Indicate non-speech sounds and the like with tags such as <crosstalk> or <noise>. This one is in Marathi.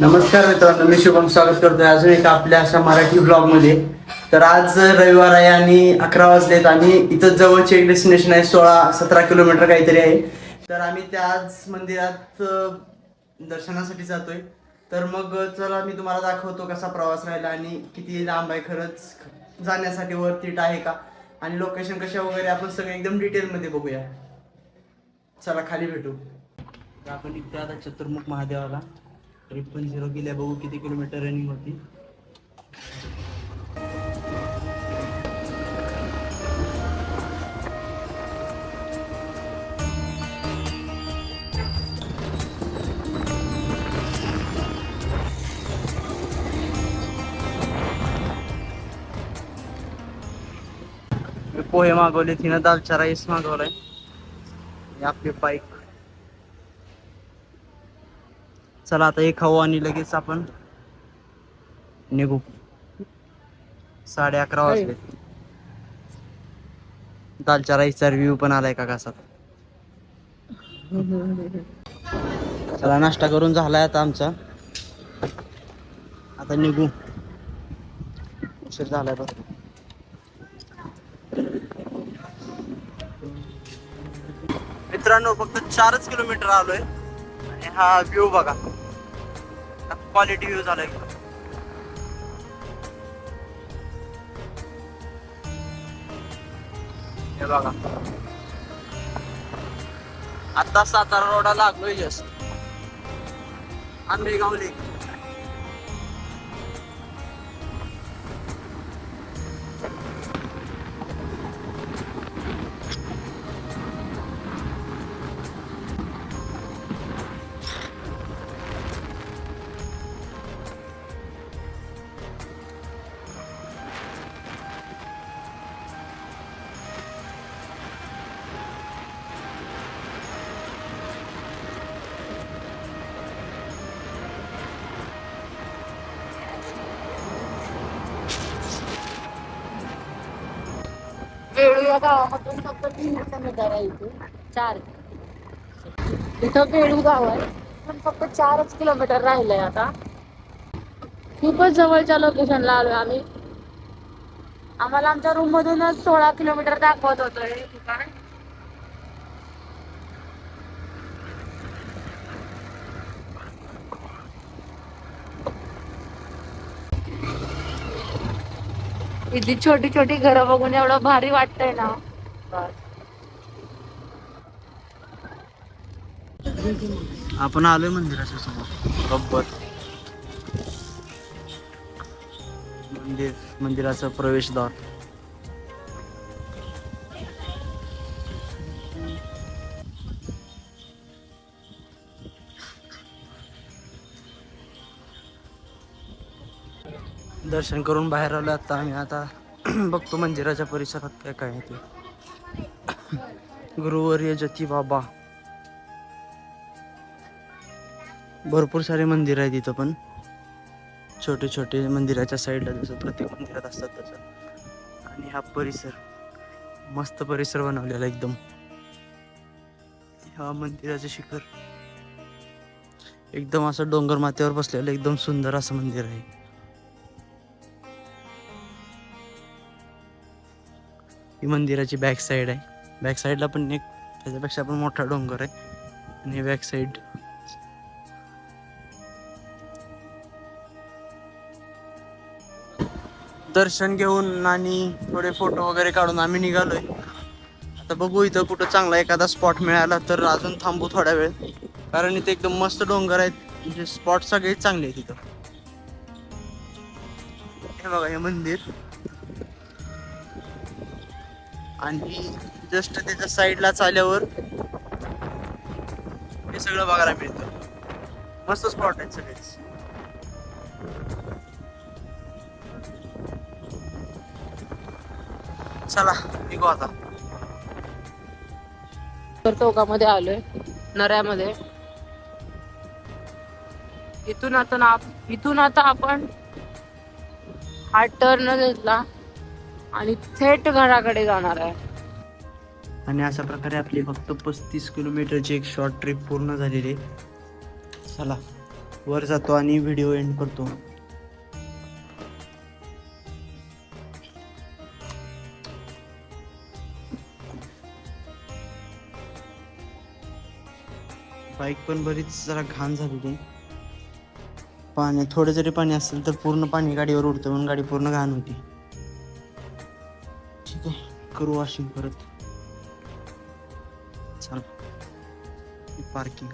नमस्कार मित्रांनो मी शुभम स्वागत करतोय. अजून एक आपल्या अशा मराठी ब्लॉगमध्ये तर आज रविवार आहे आणि अकरा वाजलेत आणि इथं जवळचे एक डेस्टिनेशन आहे सोळा सतरा किलोमीटर काहीतरी आहे. तर आम्ही त्याच मंदिरात दर्शनासाठी जातोय. तर मग चला मी तुम्हाला दाखवतो कसा प्रवास राहिला आणि किती लांब आहे खरंच. जाण्यासाठी वरतीट आहे का? आणि लोकेशन कशा वगैरे आपण सगळं एकदम डिटेलमध्ये बघूया. चला खाली भेटू. तर आपण इथे आता चतुर्मुख महादेवाला ट्रिपल झिरो केल्या बघू किती किलोमीटर रनिंग होती. मी पोहे मागवले तिनं दालचा राईस मागवलाय आपली बाईक चला आता हे खाऊ आणि लगेच आपण निघू. साडे अकरा वाजले. दालच्या राईसचा रिव्ह्यू पण आलाय का कसा चला नाश्ता करून झालाय आता आमचा. आता निघू. उशीर झालाय बघ. मित्रांनो फक्त चारच किलोमीटर आलोय. आणि हा व्ह्यू बघा. क्वालिटी व्ह्यू झालाय हे बघा. आता सातारा रोडा लागलोय जस्ट आंबेगाव लेक या गावामधून फक्त तीन किलोमीटर आहे इथे चार. इथं बेडू गाव आहे. पण फक्त चारच किलोमीटर राहिलंय आता. खूपच जवळच्या लोकेशनला आलोय आम्ही. आम्हाला आमच्या रूम मधूनच सोळा किलोमीटर दाखवत होतं हे ठिकाण. इथली छोटी छोटी घरं बघून एवढं भारी वाटतंय ना. आपण आलोय मंदिराच्या समोर. गब्बर मंदिर मंदिराचं प्रवेशद्वार. दर्शन करून बाहेर आलो आता आम्ही. आता <clears throat> बघतो मंदिराच्या परिसरात काय काय आहे ते. <clears throat> गुरुवर्य जती बाबा. भरपूर सारे मंदिर आहेत इथं पण. छोटे छोटे मंदिराच्या साईडला जसं प्रत्येक मंदिरात असतात तसं. आणि हा परिसर मस्त परिसर बनवलेला एकदम. हा मंदिराचे शिखर. एकदम असं डोंगर माथ्यावर बसलेलं एकदम सुंदर असं मंदिर आहे. ही मंदिराची बॅक साईड आहे. बॅक साईडला पण एक त्याच्यापेक्षा पण मोठा डोंगर आहे. आणि बॅक साईड दर्शन घेऊन आणि थोडे फोटो वगैरे काढून आम्ही निघालोय. आता बघू इथं कुठं चांगला एखादा स्पॉट मिळाला तर अजून थांबू थोडा वेळ. कारण इथे एकदम मस्त डोंगर आहेत. म्हणजे स्पॉट सगळे चांगले आहेत तिथं हे बघा हे मंदिर. आणि जस्ट त्याच्या साईडला आल्यावर हे सगळं बघायला मिळतं. मस्त स्पॉट आहेत सगळेच. चला निघू आता. चौकामध्ये आलोय नऱ्यामध्ये. इथून आता ना इथून आता आपण हा टर्न घेतला आणि थेट घराकडे जाणार आहे. आणि अशा प्रकारे आपली फक्त पस्तीस किलोमीटरची एक शॉर्ट ट्रिप पूर्ण झालेली आहे. चला वर जातो आणि व्हिडिओ एंड करतो. बाईक पण बरीच जरा घाण झालेली पाणी थोडे जरी पाणी असेल तर पूर्ण पाणी गाडीवर उडतं म्हणून गाडी पूर्ण घाण होती. करू वॉशिंग परत. चल. पार्किंग